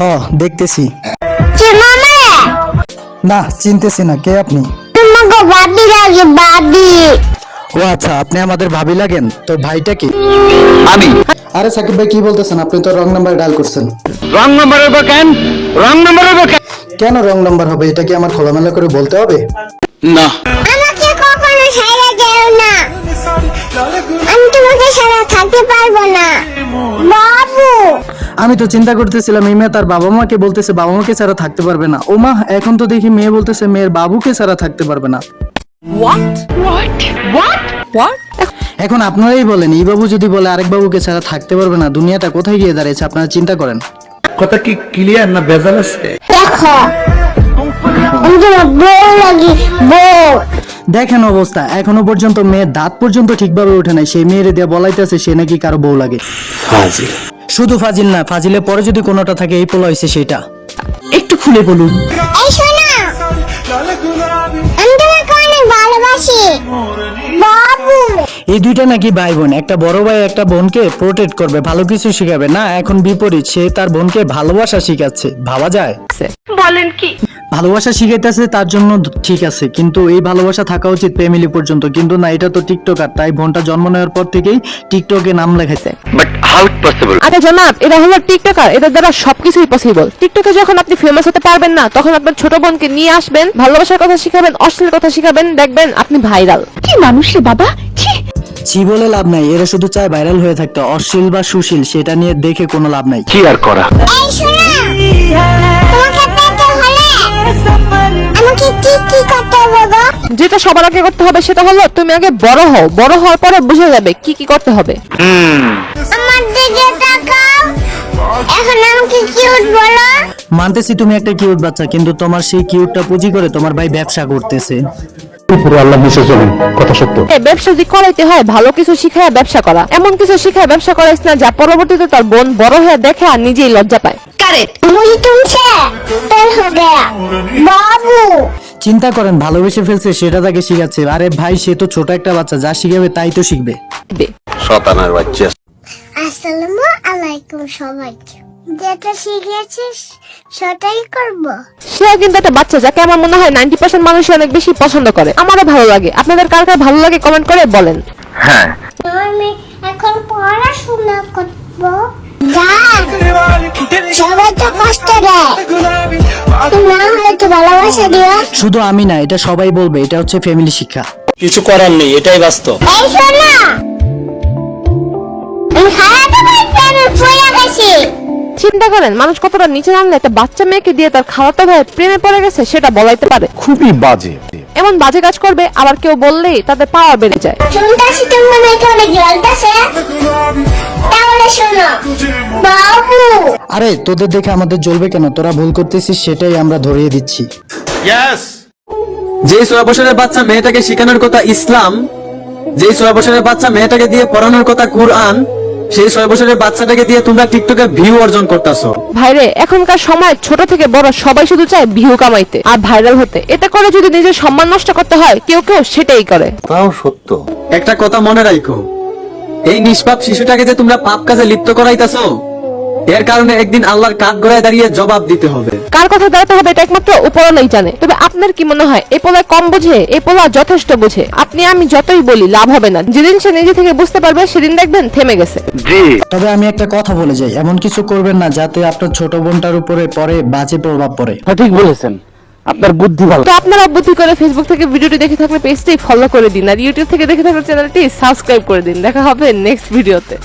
হ দেখতেছি। না না চিনতেছি না কে আপনি? তোমাকে লাগে ও আচ্ছা আপনি আমাদের ভাবি লাগেন তো ভাইটা কি? আমি। আরে সাকিব ভাই কি বলতেছেন? আপনি তো রং নাম্বার ডায়াল করছেন। রং নাম্বার হইব কেন? রং নাম্বার হইব কেন? কেন রং নাম্বার হবে? এটা কি আমার খোলামেলা করে বলতে হবে? না। আমাকে কখনো সাইরা যেও না। আমি তোমাকে সারা থাকতে পারব না। বাবু! আমি তো চিন্তা করতেছিলাম এই মেয়ে তার বাবা মাকে বলতেছে বাবা মাকে ছাড়া থাকতে পারবে না। ও মা এখন তো দেখি মেয়ে বলতেছে মেয়ের বাবুকে ছাড়া থাকতে পারবে না। এখন আপনারাই বলেন এই বাবু যদি বলে আরেক বাবুকে ছাড়া থাকতে পারবে না দুনিয়াটা কোথায় গিয়ে দাঁড়িয়েছে আপনারা চিন্তা করেন। কথা কি ক্লিয়ার না ভেজাল আছে? দেখেন অবস্থা এখনও পর্যন্ত মেয়ের দাঁত পর্যন্ত ঠিকভাবে ওঠে নাই সেই মেয়ের দিয়ে বলাইতেছে সে নাকি কারও বউ লাগে। শুধু ফাজিল না ফাজিলের পরে যদি কোনোটা থাকে এই পোলা হয়েছে সেটা। একটু খুলে বলুন। এই শোনো আমি তোমাকে অনেক ভালোবাসি। বাবু। এই দুইটা নাকি ভাই বোন একটা বড় ভাই একটা বোনকে প্রোটেক্ট করবে ভালো কিছু শিখাবে। না এখন বিপরীত সে তার বোনকে ভালোবাসা শিখাচ্ছে। ভাবা যায়? বলেন কি? ভালোবাসা শিখাইতেছে তার জন্য ঠিক আছে কিন্তু এই ভালোবাসা থাকা উচিত ফ্যামিলি পর্যন্ত। কিন্তু না এটা তো টিকটকার তাই বোনটা জন্ম নেওয়ার পর থেকেই টিকটকে নাম লেখাইছে। বাট হাউ ইট পসিবল আচ্ছা জনাব এরা হলো টিকটকার এদের দ্বারা সবকিছুই পসিবল টিকটকে যখন আপনি ফেমাস হতে পারবেন না তখন আপনার ছোট বোনকে নিয়ে আসবেন ভালোবাসার কথা শিখাবেন অশ্লীল কথা শিখাবেন দেখবেন আপনি ভাইরাল কি মানুষ রে বাবা? ছি। ছি বলে লাভ নাই এরা শুধু চায় ভাইরাল হয়ে থাকতে অশ্লীল বা সুশীল সেটা নিয়ে দেখে কোনো লাভ নাই। কি আর করা? আমাকে কি কি করতে হবে গো যেটা সবার আগে করতে হবে সেটা হলো তুমি আগে বড় হও। বড় হওয়ার পরে বুঝে যাবে কি কি করতে হবে। আমার দিকে তাকাও। এখন আমাকে কিউট বলো? মানতেছি তুমি একটা কিউট বাচ্চা কিন্তু তোমার সেই কিউটটা পুঁজি করে তোমার ভাই ব্যবসা করতেছে। পুরো আল্লাহ মিশে চলুন কথা সত্য। ব্যবসা যদি করাইতে হয় ভালো কিছু শিখায় ব্যবসা করা। এমন কিছু শিখায় ব্যবসা করাইস না যা পরবর্তীতে তার বোন বড় হয়ে দেখে আর নিজেই লজ্জা পায়। বাবু। চিন্তা করেন ভালোবেসে ফেলছে সেটা তাকে শিখাচ্ছে। আরে ভাই সে তো ছোট একটা বাচ্চা যা শিখাবে তাই তো শিখবে। শতানার বাচ্চা। আসসালামু আলাইকুম সবাইকে। যেটা শিখেছিস সেটাই করব। সেও কিন্তু একটা বাচ্চা যাকে আমার মনে হয় নাইনটি পার্সেন্ট মানুষ অনেক বেশি পছন্দ করে। আমারও ভালো লাগে। আপনাদের কার কার ভালো লাগে কমেন্ট করে বলেন। হ্যাঁ। আমি এখন পড়াশোনা করব। যা। সবাই তো কষ্ট দেয়। তোমরা হয়তো ভালোবাসা দিও শুধু আমি না এটা সবাই বলবে এটা হচ্ছে ফ্যামিলি শিক্ষা। কিছু করার নেই এটাই বাস্তব। এই শোনো চিন্তা করেন মানুষ কতটা নিচে নামলে একটা বাচ্চা মেয়েকে দিয়ে তার খাওয়াতে ভাই প্রেমে পড়ে গেছে সেটা বলাইতে পারে। খুবই বাজে এমন বাজে কাজ করবে আবার কেউ বললেই তাদের পাওয়ার বেড়ে যায়। শুনতেছি তোমার নাকি অনেক জ্বলতেছে বাবু। আরে তোদের দেখে আমাদের জ্বলবে কেন? তোরা ভুল করতেছিস সেটাই আমরা ধরিয়ে দিচ্ছি। যে ছয় বছরের বাচ্চা মেয়েটাকে শেখানোর কথা ইসলাম যে ছয় বছরের বাচ্চা মেয়েটাকে দিয়ে পড়ানোর কথা কুরআন সেই ছয় বছরের বাচ্চাটাকে দিয়ে তোমরা টিকটকে ভিউ অর্জন করতেছো। ভাইরে এখনকার সময় ছোট থেকে বড় সবাই শুধু চায় ভিউ কামাইতে। আর ভাইরাল হতে। এতে করে যদি নিজের সম্মান নষ্ট করতে হয় কেউ কেউ সেটাই করে। তাও সত্য। একটা কথা মনে রাখো এই নিষ্পাপ শিশুটাকে যে তোমরা পাপ কাজে লিপ্ত করাইতাছো এর কারণে একদিন আল্লাহর কাঠ গড়ায় দাঁড়িয়ে জবাব দিতে হবে। কার কথা দাঁড়াতে হবে এটা একমাত্র উপরলাই জানে। তবে আপনার কি মনে হয় এই পোলা কম বুঝে এই পোলা যথেষ্ট বুঝে? আপনি আমি যতই বলি লাভ হবে না। যেদিন সে নিজে থেকে বুঝতে পারবে সেদিন দেখবেন থেমে গেছে। জি। তবে আমি একটা কথা বলে যাই এমন কিছু করবেন না যাতে আপনার ছোট বোনটার উপরে পরে বাজে প্রভাব পড়ে। সঠিক বলেছেন। আপনার বুদ্ধি ভালো। তো আপনারা বুদ্ধি করে ফেসবুক থেকে ভিডিওটি দেখে থাকলে পেজটি ফলো করে দিন। আর ইউটিউব থেকে দেখে থাকলে চ্যানেলটি সাবস্ক্রাইব করে দিন। দেখা হবে নেক্সট ভিডিওতে